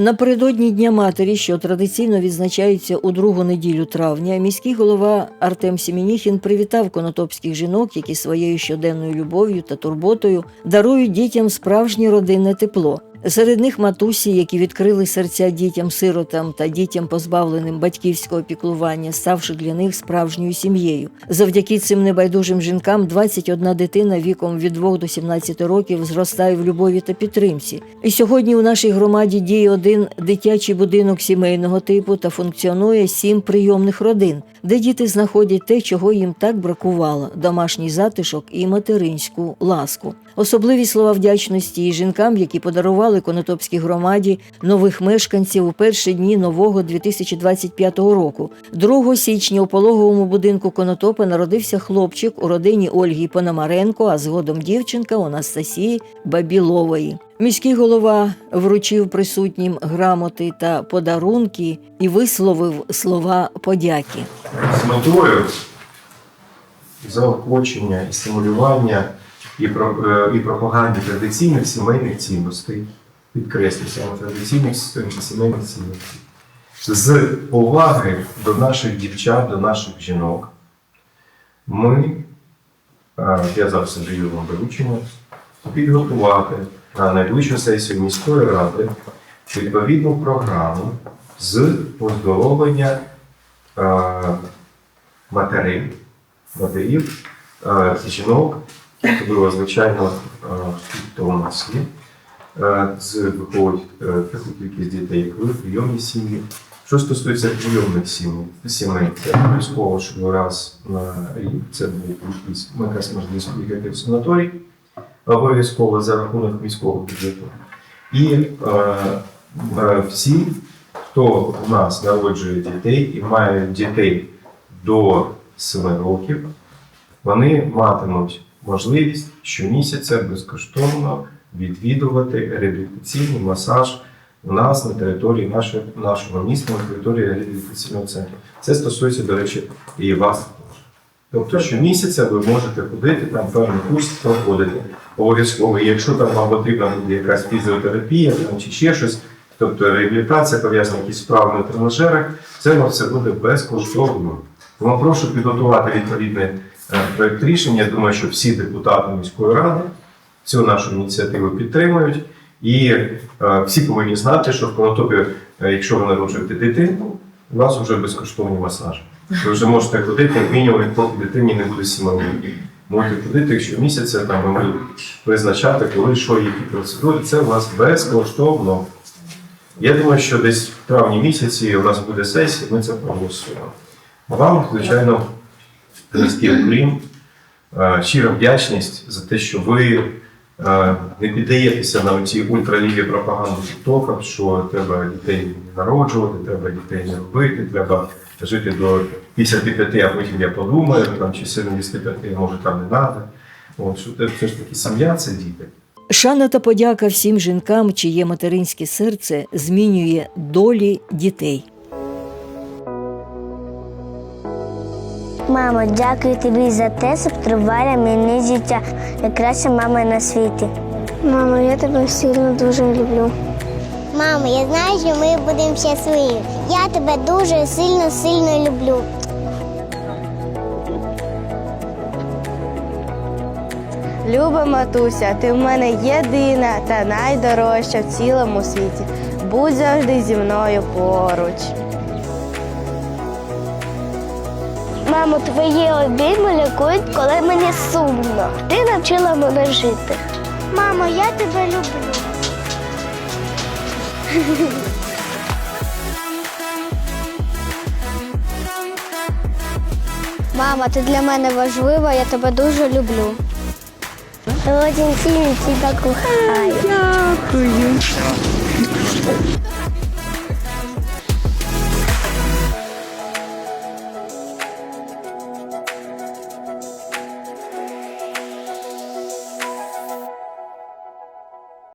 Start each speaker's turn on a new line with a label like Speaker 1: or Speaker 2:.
Speaker 1: Напередодні Дня матері, що традиційно відзначається у другу неділю травня, міський голова Артем Сімініхін привітав конотопських жінок, які своєю щоденною любов'ю та турботою дарують дітям справжнє родинне тепло. Серед них матусі, які відкрили серця дітям-сиротам та дітям, позбавленим батьківського піклування, ставши для них справжньою сім'єю. Завдяки цим небайдужим жінкам 21 дитина віком від 2 до 17 років зростає в любові та підтримці. І сьогодні у нашій громаді діє один дитячий будинок сімейного типу та функціонує сім прийомних родин, де діти знаходять те, чого їм так бракувало: домашній затишок і материнську ласку. Особливі слова вдячності і жінкам, які подарували Конотопській громаді нових мешканців у перші дні нового 2025 року. 2 січня у пологовому будинку Конотопа народився хлопчик у родині Ольги Пономаренко, а згодом дівчинка у Анастасії Бабілової. Міський голова вручив присутнім грамоти та подарунки і висловив слова подяки.
Speaker 2: з метою заохочення і стимулювання і, е, і пропаганди традиційних сімейних цінностей, підкреслю саме традиційних с- сімейних цінностей, з поваги до наших дівчат, до наших жінок, ми, е, я зараз даю вам доручення, підготувати на найближчу сесію міської ради відповідну програму з оздоровлення е, матерей, матерів, е, жінок, особливо, звичайно, е, хто у нас е, з виховують е, таку кількість дітей, як ви, прийомні сім'ї. Що стосується прийомних сімей, сімей, це обов'язково, що раз на рік це буде якийсь якась можливість поїхати в санаторій, обов'язково за рахунок міського бюджету. І е, е, всі, хто у нас народжує дітей і мають дітей до 7 років, вони матимуть можливість щомісяця безкоштовно відвідувати реабілітаційний масаж у нас на території нашого, нашого міста, на території реабілітаційного центру. Це стосується, до речі, і вас. Тобто щомісяця ви можете ходити, там певний курс проходити обов'язково. Якщо там вам потрібна буде якась фізіотерапія там, чи ще щось, тобто реабілітація пов'язана якісь справи на тренажерах, це вам все буде безкоштовно. Тому прошу підготувати відповідний проєкт рішення. Я думаю, що всі депутати міської ради цю нашу ініціативу підтримують. І е, всі повинні знати, що в Конотопі, е, якщо ви народжуєте дитину, у вас вже безкоштовні масажі. Ви вже можете ходити, як мінімум, поки дитині не буде 7 років. Можете ходити, якщо місяця там ви будете визначати, коли, що, які процедури. Це у вас безкоштовно. Я думаю, що десь в травні місяці у нас буде сесія, ми це проголосуємо. Вам, звичайно, низький уклін, е, щира вдячність за те, що ви е, не піддаєтеся на ці ультраліві пропаганди тіктокам, що треба дітей не народжувати, треба дітей не робити, треба жити до 55, а потім я подумаю, там, чи 75, може там не треба. От, що це все ж таки сім'я це діти.
Speaker 1: Шана та подяка всім жінкам, чиє материнське серце змінює долі дітей.
Speaker 3: Мамо, дякую тобі за те, що втривала мені життя. Найкраща мама на світі.
Speaker 4: Мамо, я тебе сильно дуже люблю.
Speaker 5: Мамо, я знаю, що ми будемо щасливі. Я тебе дуже сильно, сильно люблю.
Speaker 6: Люба матуся, ти в мене єдина та найдорожча в цілому світі. Будь завжди зі мною поруч.
Speaker 3: Мамо, твої обійми лікують, коли мені сумно. Ти навчила мене жити.
Speaker 5: Мамо, я тебе люблю.
Speaker 4: Мама, ти для мене важлива, я тебе дуже люблю.
Speaker 3: Очень сильно тебе кохаю.
Speaker 6: Дякую.